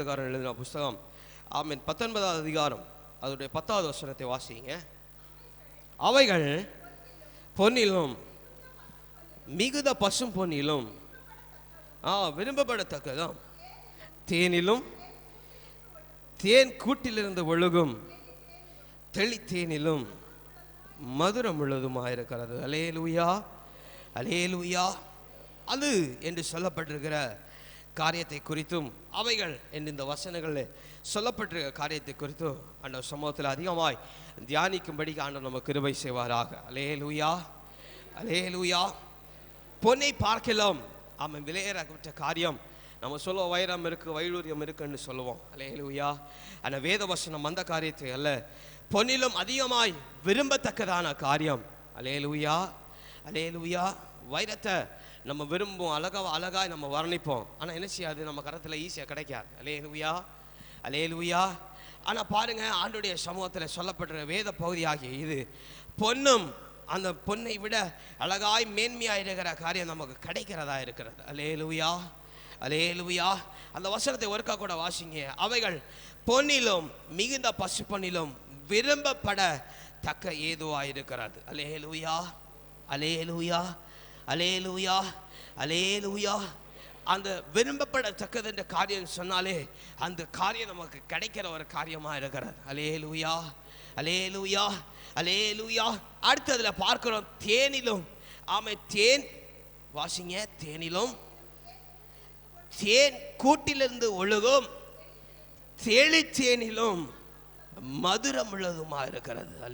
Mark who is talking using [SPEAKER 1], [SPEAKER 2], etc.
[SPEAKER 1] சங்கீதக்காரன் எழுதின புஸ்தகம். ஆமீன். பத்தொன்பதாவது அதிகாரம். அதோடைய பத்தாவது வசனத்தை வாசிங்க. அவைகள் பொன்னிலும் மிகுத பசும் பொன்னிலும் ஆ விரும்பப்படத்தக்கதும் தேனிலும் தேன் கூட்டிலிருந்து ஒழுகும் தெளித்தேனிலும் மதுரம் உள்ளதுமாயிருக்கிறது. அலேலுயா அலேலுயா அது என்று சொல்லப்பட்டிருக்கிற காரியத்தை குறித்தும் அவைகள் என்று இந்த வசனங்களில் சொல்லப்பட்டிருக்கிற காரியத்தை குறித்தும் அந்த சமூகத்தில் அதிகமாய் தியானிக்கும்படி ஆண்டவர் நம்ம கிருபை செய்வாராக. அலேலுயா அலேலுயா பொன்னை பார்க்கலாம். அவன் விலையேறப்பட்ட காரியம். நம்ம சொல்லுவோம் வைரம் இருக்கு வைடூரியம் இருக்குன்னு சொல்லுவோம். அலே லூயா அந்த வேத வசனம் அந்த காரியத்தை அல்ல. பொன்னிலும் அதிகமாய் விரும்பத்தக்கதான காரியம். அலே அலேலுயா அலேலுயா வைரத்தை நம்ம விரும்புவோம். அழகா அழகாய் நம்ம வர்ணிப்போம். ஆனால் என்ன செய்யாது? நம்ம கரத்தில் ஈஸியாக கிடைக்காது. அலேலுயா அலேலுயா ஆனால் பாருங்க ஆண்டுடைய சமூகத்தில் சொல்லப்படுற வேத பகுதியாகிய இது. பொன்னும் அந்த பொண்ணை விட அழகாய் மேன்மையாக இருக்கிற காரியம் நமக்கு கிடைக்கிறதா இருக்கிறது. அலேலுயா அலேலுயா அந்த வசனத்தை ஒருக்கா கூட வாசிங்க. அவைகள் பொன்னிலும் மிகுந்த பசு பொன்னிலும் விரும்பப்பட தக்க ஏதுவாக இருக்கிறது அலேலுயா அலேலுயா அலே லூயா அந்த விரும்பப்படத்தக்கது என்ற காரியம் சொன்னாலே அந்த காரியம் நமக்கு கிடைக்கிற ஒரு காரியமா இருக்கிறது. அலேலுயா அலேலுயா அடுத்து அடுத்ததுல பார்க்கிறோம் தேனிலும். ஆமை தேன் வாசிங்க தேனிலும். தேன் கூட்டிலிருந்து ஒழுகும் தேனிலும் மதுரம் உள்ளதுமா இருக்கிறது.